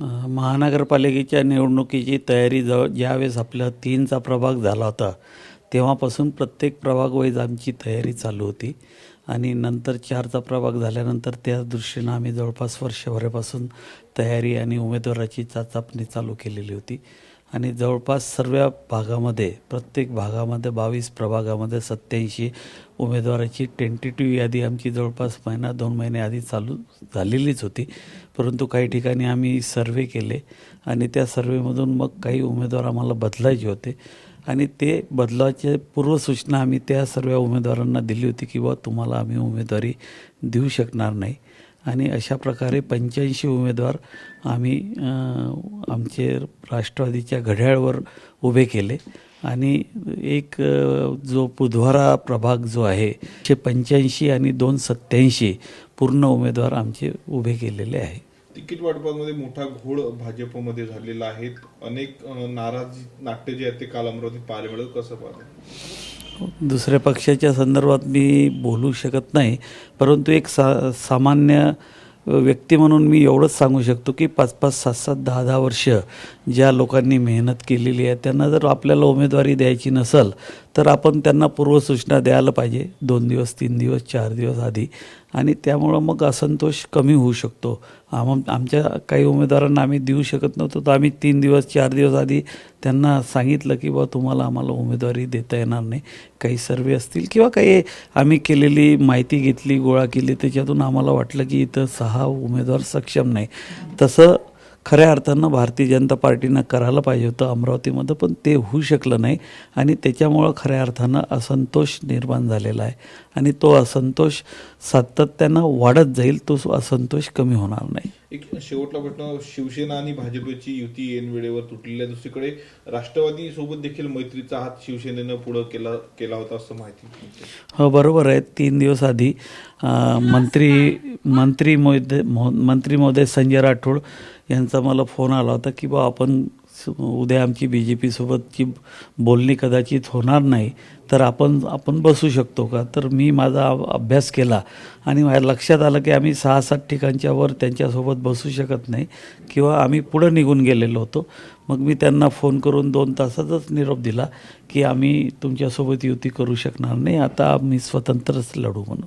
महानगरपालिकेच्या निवडणुकीची तयारी जवळ ज्यावेळेस आपला तीनचा प्रभाग झाला होता तेव्हापासून प्रत्येक प्रभागवाईज आमची तयारी चालू होती. आणि नंतर चारचा प्रभाग झाल्यानंतर त्या दृष्टीनं आम्ही जवळपास वर्षभरापासून तयारी आणि उमेदवाराची चाचपणी चालू केलेली होती. आणि जवळपास सर्व भागामध्ये प्रत्येक भागामध्ये बावीस प्रभागामध्ये सत्याऐंशी उमेदवाराची टेंटेटिव्ह यादी आमची जवळपास महिना दोन महिने आधी चालू झालेलीच होती. परंतु काही ठिकाणी आम्ही सर्वे केले आणि त्या सर्वेमधून मग काही उमेदवार आम्हाला बदलायचे होते. आणि ते बदलाचे पूर्वसूचना आम्ही त्या सर्व उमेदवारांना दिली होती की बा तुम्हाला आम्ही उमेदवारी देऊ शकणार नाही. आणि अशा प्रकारे पंच्याऐंशी उमेदवार आम्ही आमचे राष्ट्रवादीच्या घड्याळवर उभे केले. आणि एक जो बुधवारा प्रभाग जो आहे ते पंच्याऐंशी आणि दोन सत्याऐंशी पूर्ण उमेदवार आमचे उभे केलेले आहे. तिकीट वाटपामध्ये मोठा घोळ भाजपमध्ये झालेला आहे. अनेक नाराज नाट्य जे आहेत ते काल अमरावतीत पाहायला मिळत कसं पाहतो? दुसऱ्या पक्षाच्या संदर्भात मी बोलू शकत नाही परंतु एक सा सामान्य व्यक्ती म्हणून मी एवढंच सांगू शकतो की पाच पाच सात सात दहा दहा वर्ष ज्या लोकांनी मेहनत केलेली आहे त्यांना जर आपल्याला उमेदवारी द्यायची नसेल तर आपण त्यांना पूर्वसूचना द्यायला पाहिजे दोन दिवस तीन दिवस चार दिवस आधी. आणि त्यामुळं मग असंतोष कमी होऊ शकतो. आम आमच्या काही उमेदवारांना आम्ही देऊ शकत नव्हतो तर आम्ही तीन दिवस चार दिवस आधी त्यांना सांगितलं की बा तुम्हाला आम्हाला उमेदवारी देता येणार नाही. काही सर्वे असतील किंवा काही आम्ही केलेली माहिती घेतली गोळा केली त्याच्यातून आम्हाला वाटलं की इथं सहा उमेदवार सक्षम नाही. तसं खऱ्या अर्थानं भारतीय जनता पार्टीनं करायला पाहिजे होतं अमरावतीमध्ये पण ते होऊ शकलं नाही. आणि त्याच्यामुळं खऱ्या अर्थानं असंतोष निर्माण झालेला आहे. आणि तो असंतोष सातत्यानं वाढत जाईल तो असंतोष कमी होणार नाही. एक शेवटला प्रश्न शिवसेना आणि भाजपची युती ऐन वेळेवर तुटलेली आहे दुसरीकडे राष्ट्रवादी सोबत देखील मैत्रीचा हात शिवसेनेनं पुढं केला केला होता असं माहिती. हो बरोबर आहे. तीन दिवस आधी मंत्री मंत्री महोदय महो- मंत्री महोदय संजय राठोड यांचा मला फोन आला होता की बा आपण उद्या आमची बी जे पीसोबतची बोलणी कदाचित होणार नाही तर आपण आपण बसू शकतो का? तर मी माझा अभ्यास केला आणि माझ्या लक्षात आलं की आम्ही सहा सात ठिकाणच्या वर त्यांच्यासोबत बसू शकत नाही किंवा आम्ही पुढं निघून गेलेलो होतो. मग मी त्यांना फोन करून दोन तासातच निरोप दिला की आम्ही तुमच्यासोबत युती करू शकणार नाही आता आम्ही स्वतंत्रच लढू म्हणून.